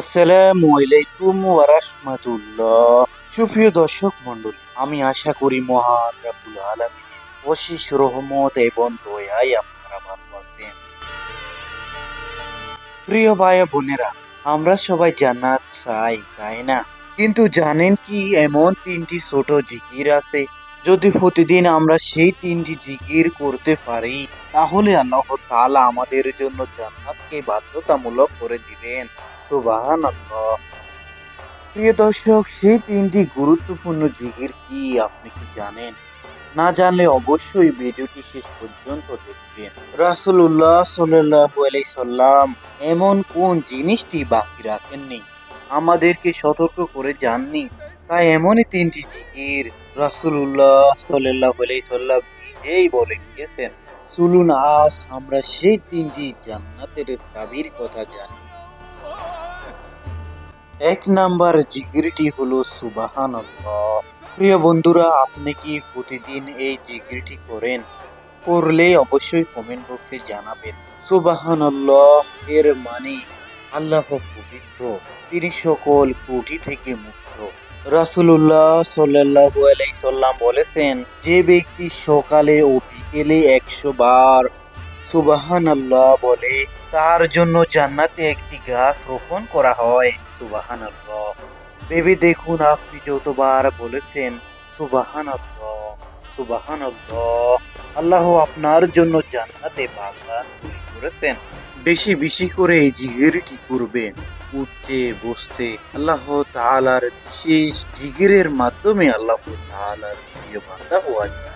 আসসালামু আলাইকুম ওয়া রাহমাতুল্লাহ। সুপ্রিয় দর্শক মণ্ডল, আমি আশা করি মহান আলামিন অশেষ রহমত এবং দয়ায় আপনারা ভালো আছেন। প্রিয় ভাই বোনেরা, আমরা সবাই জান্নাত চাই, তাই না? কিন্তু জানেন কি, এমন তিনটি ছোট জিকির আছে, যদি প্রতিদিন আমরা সেই তিনটি জিকির করতে পারি, তাহলে আল্লাহ তাআলা আমাদের জন্য জান্নাতকে বাধ্যতামূলক করে দিবেন। সুবাহান প্রিয় দর্শক, সেই তিনটি গুরুত্বপূর্ণ কি আপনি কি জানেন? না জানলে অবশ্যই ভিডিওটি শেষ পর্যন্ত দেখবেন। আলাইহি সাল্লাম এমন কোন জিনিসটি বাকি রাখেননি? আমাদেরকে সতর্ক করে যাননি তাই এমনই তিনটি জিকির রাসূলুল্লাহ সাল্লাল্লাহু আলাইহি সাল্লাম নিজেই বলে গিয়েছেন চলুন আজ আমরা সেই তিনটি জান্নাতের দাবির কথা জানি। এক নাম্বার জিগিরটি হলো সুবাহান প্রিয় বন্ধুরা, আপনি কি প্রতিদিন এই জিগিরটি করেন? করলে অবশ্যই কমেন্ট বক্সে জানাবেন। সুবাহান এর মানে আল্লাহ পবিত্র। তিনি সকল ত্রুটি থেকে মুক্ত। রাসূলুল্লাহ সাল্লাল্লাহু আলাইহি সাল্লাম বলেছেন, যে ব্যক্তি সকালে ও বিকেলে একশো বার সুবাহান আল্লাহ বলে, তার জন্য জান্নাতে একটি গাছ রোপণ করা হয়। সুবাহান আল্লাহ ভেবে দেখুন, আপনি যতবার বলেছেন সুবাহান আল্লাহ সুবাহান আল্লাহ আল্লাহ আপনার জন্য জান্নাতে বাগান তৈরি করেছেন। বেশি বেশি করে এই জিগিরটি করবেন। উঠতে, বসতে, আল্লাহ তাআলার বিশেষ জিগিরের মাধ্যমে আল্লাহ তাআলার প্রিয় বান্দা হওয়া যায়।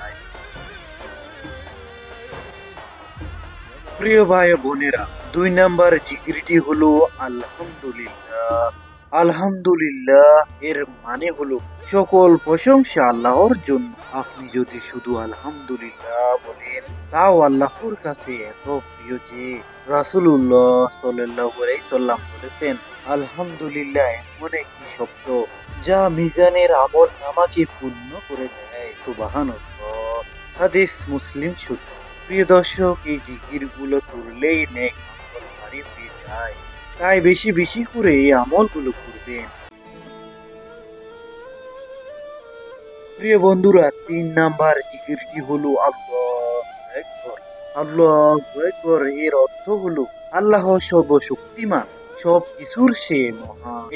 প্রিয় ভাই বোনেরা, দুই নাম্বার জিগিরটি হলো আলহামদুলিল্লাহ। আলহামদুলিল্লাহ এর মানে হলো সকল প্রশংসা আল্লাহর জন্য। আপনি যদি শুধু আলহামদুলিল্লাহ বলেন, তাও আল্লাহর কাছে এত প্রিয় যে আলাইহি সাল্লাম বলেছেন, আলহামদুলিল্লাহ এমন একটি শব্দ যা মিজানের আমল আমাকে পূর্ণ করে দেয়। সুবহানাল্লাহ। হাদিস মুসলিম সূত্র। প্রিয় দর্শক, এই জিকিরগুলো করলেই নেক আমল যায়। তাই বেশি বেশি করে এই আমলগুলো করবেন। প্রিয় বন্ধুরা, তিন নাম্বার জিকিরটি হলো আল্লাহ আল্লাহ এর অর্থ হলো আল্লাহ সর্বশক্তিমান সব কিছুর সে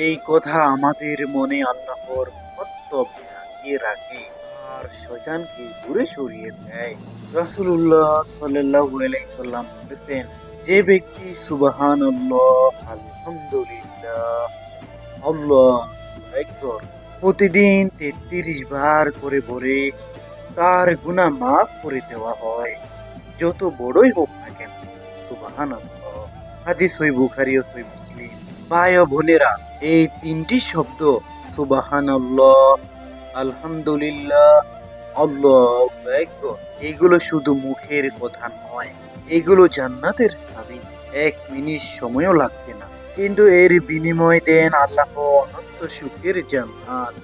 এই কথা আমাদের মনে আল্লাহর মহত্ব জাগিয়ে রাখে। আর শয়তানকে দূরে সরিয়ে দেয়। সাল্লাম বলেছেন, যে ব্যক্তি সুবাহান আলহামদুলিল্লাহ, আল্লাহ একবার প্রতিদিন তেত্রিশ বার করে বলে, তার গুনাহ মাফ করে দেওয়া হয়। যত বড়ই হোক না কেন সুবাহান হাদিস সই বুখারি ও সই মুসলিম। ভাই ও বোনেরা, এই তিনটি শব্দ সুবাহান আলহামদুলিল্লাহ, আল্লাহ এগুলো শুধু মুখের কথা নয়, এগুলো জান্নাতের চাবি এক মিনিট সময়ও লাগবে না। কিন্তু এর বিনিময় দেন আল্লাহ অনন্ত সুখের জান্নাত।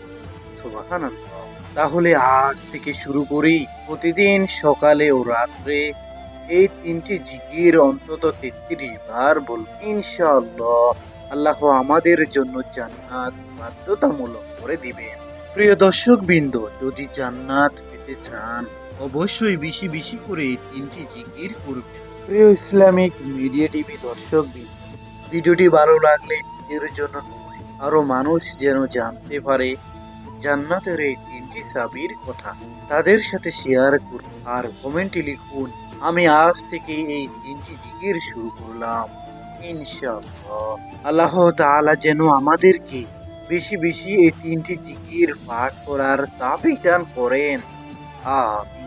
সুবহানাল্লাহ। তাহলে আজ থেকে শুরু করি। প্রতিদিন সকালে ও রাত্রে এই তিনটি জিকির অন্তত তেত্রিশ বার বল ইনশাআল্লাহ, আল্লাহ আমাদের জন্য জান্নাত বাধ্যতামূলক করে দিবেন। প্রিয় দর্শক বৃন্দ যদি জান্নাত পেতে চান, অবশ্যই বেশি বেশি করে এই তিনটি জিকির করবেন। প্রিয় ইসলামিক মিডিয়া টিভি দর্শক বৃন্দ ভিডিওটি ভালো লাগলে নিজের জন্য আরও মানুষ যেন জানতে পারে জান্নাতের এই তিনটি সাবির কথা। তাদের সাথে শেয়ার করুন আর কমেন্টে লিখুন, আমি আজ থেকে এই তিনটি জিকির শুরু করলাম। ইনশাআল্লাহ। আল্লাহ তাআলা যেন আমাদেরকে বেশি বেশি এই তিনটি জিকির পাঠ করার দাবি দান করেন। আমিন